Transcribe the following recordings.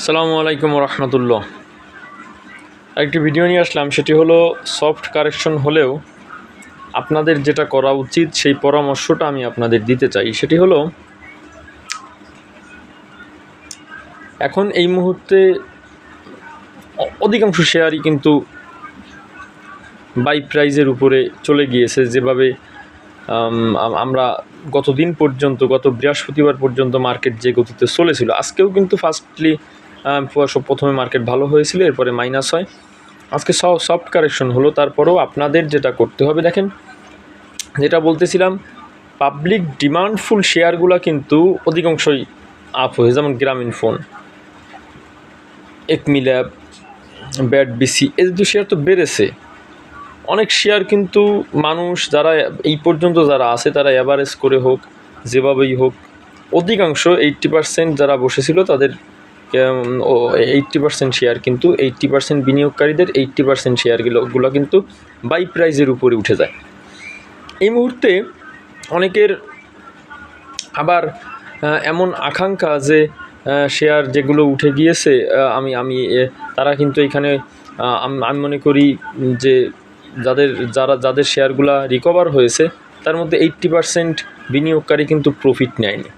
সালামু আলাইকুম রহমতুল্লাহ একটি ভিডিও নিয়ে আসলাম সেটি হলো সফট কারেকশন হলেও আপনাদের যেটা করা উচিত সেই পরামর্শটা আমি আপনাদের দিতে চাই। সেটি হলো এখন এই মুহূর্তে অধিকাংশ শেয়ারই কিন্তু বাই প্রাইজের উপরে চলে গিয়েছে। যেভাবে আম, আম- আমরা গত দিন পর্যন্ত গত বৃহস্পতিবার পর্যন্ত মার্কেট যে গতিতে চলেছিল আজকেও কিন্তু ফার্স্টলি প্রথমে মার্কেট ভালো হয়েছিল, এরপরে মাইনাস হয়। আজকে সফট কারেকশন হলো, তারপরেও আপনাদের যেটা করতে হবে, দেখেন, যেটা বলতেছিলাম পাবলিক ডিমান্ডফুল শেয়ারগুলো কিন্তু অধিকাংশই আপ হয়ে, যেমন Grameen phone ACME lab BAT BC এই দুটো শেয়ার তো বেড়েছে। অনেক শেয়ার কিন্তু মানুষ যারা এই পর্যন্ত যারা আছে, তারা অ্যাভারেজ করে হোক, যেভাবেই হোক, অধিকাংশ এইট্টি পার্সেন্ট যারা বসেছিল, তাদের এইট্টি পার্সেন্ট শেয়ার কিন্তু এইট্টি পার্সেন্ট বিনিয়োগকারীদের এইট্টি পার্সেন্ট শেয়ারগুলোগুলো কিন্তু বাই প্রাইজের উপরে উঠে যায়। এই মুহূর্তে অনেকের আবার এমন আকাঙ্ক্ষা যে শেয়ার যেগুলো উঠে গিয়েছে আমি আমি তারা কিন্তু এখানে আমি মনে করি যে, যাদের, যারা, যাদের শেয়ারগুলো রিকভার হয়েছে, তার মধ্যে এইট্টি পার্সেন্ট বিনিয়োগকারী কিন্তু প্রফিট নেয়নি।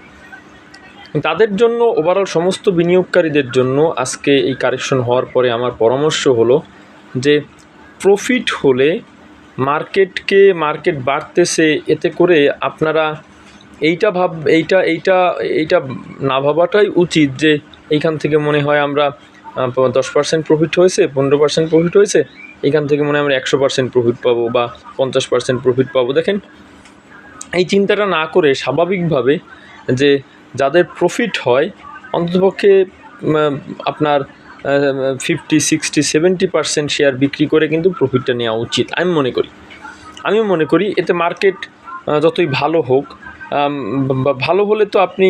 তাদের জন্য ওভারঅল সমস্ত বিনিয়োগকারীদের জন্য আজকে এই কারেকশন হওয়ার পরে আমার পরামর্শ হলো যে প্রফিট হলে মার্কেটকে মার্কেট বাড়তেছে এতে করে আপনারা এইটা ভাব, এইটা এইটা এইটা না ভাবাটাই উচিত যে এইখান থেকে মনে হয় আমরা দশ পার্সেন্ট প্রফিট হয়েছে, পনেরো পার্সেন্ট প্রফিট হয়েছে, এইখান থেকে মনে হয় আমরা একশো পার্সেন্ট প্রফিট পাবো বা পঞ্চাশ পার্সেন্ট প্রফিট পাবো। দেখেন, এই চিন্তাটা না করে স্বাভাবিকভাবে যে যাদের প্রফিট হয়, অন্ততপক্ষে আপনার fifty sixty seventy percent share বিক্রি করে কিন্তু প্রফিটটা নেওয়া উচিত, আমি মনে করি। আমি মনে করি, এতে মার্কেট যতই ভালো হোক ভালো হলে তো আপনি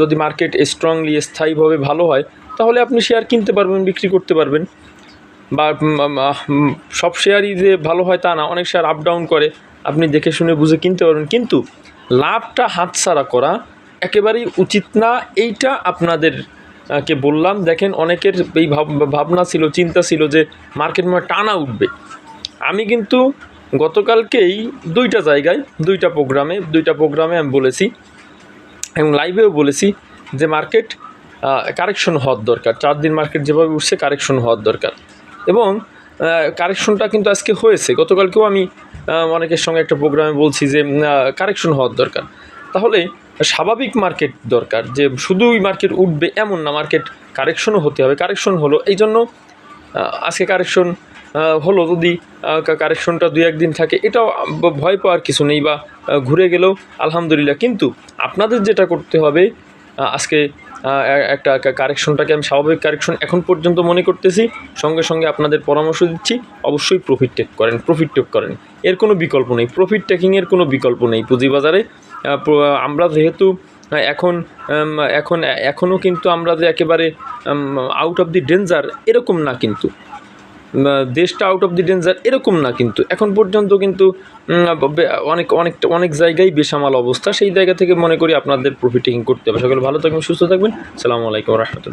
যদি মার্কেট স্ট্রংলি স্থায়ীভাবে ভালো হয়, তাহলে আপনি শেয়ার কিনতে পারবেন, বিক্রি করতে পারবেন। বা সব শেয়ারই যে ভালো হয় তা না, অনেক শেয়ার আপ ডাউন করে, আপনি দেখে শুনে বুঝে কিনতে পারবেন। কিন্তু, লাভটা হাতছাড়া করা একেবারেই উচিত না। এইটা আপনাদের কে বললাম, দেখেন অনেকের এই ভাব, ভাবনা ছিল, চিন্তা ছিল যে মার্কেট মনে টানা উঠবে। আমি কিন্তু গতকালকেই দুইটা জায়গায়, দুইটা প্রোগ্রামে দুইটা প্রোগ্রামে আমি বলেছি, এবং লাইভেও বলেছি যে মার্কেট কারেকশন হওয়ার দরকার। চার দিন মার্কেট যেভাবে উঠছে কারেকশন হওয়ার দরকার। এবং কারেকশনটা কিন্তু আজকে হয়েছে। গতকালকেও আমি অনেকের সঙ্গে একটা প্রোগ্রামে বলছি যে কারেকশন হওয়ার দরকার। তাহলে স্বাভাবিক মার্কেট দরকার যে শুধুই মার্কেট উঠবে এমন না, মার্কেট কারেকশনও হতে হবে। কারেকশন হলো এই জন্য আজকে কারেকশন হলো যদি কারেকশনটা দুই একদিন থাকে, এটাও ভয় পাওয়ার কিছু নেই বা ঘুরে গেলেও আলহামদুলিল্লাহ। কিন্তু আপনাদের যেটা করতে হবে আজকে একটা কারেকশনটাকে আমি স্বাভাবিক কারেকশন এখন পর্যন্ত মনে করতেছি, সঙ্গে সঙ্গে আপনাদের পরামর্শ দিচ্ছি, অবশ্যই প্রফিট টেক করেন প্রফিট টেক করেন। এর কোনো বিকল্প নেই প্রফিট টেকিংয়ের কোনো বিকল্প নেই পুঁজিবাজারে। আমরা যেহেতু এখন এখন এখনও কিন্তু আমরা যে একেবারে আউট অফ দি ডেঞ্জার এরকম না কিন্তু। দেশটা আউট অফ দি ডেঞ্জার এরকম না কিন্তু। এখন পর্যন্ত কিন্তু অনেক অনেক অনেক জায়গায় বেসামাল অবস্থা। সেই জায়গা থেকে মনে করি আপনাদের প্রফিটিং করতে হবে। সকলে ভালো থাকবেন, সুস্থ থাকবেন। সালামু আলাইকুম রহমতুল্লাহ।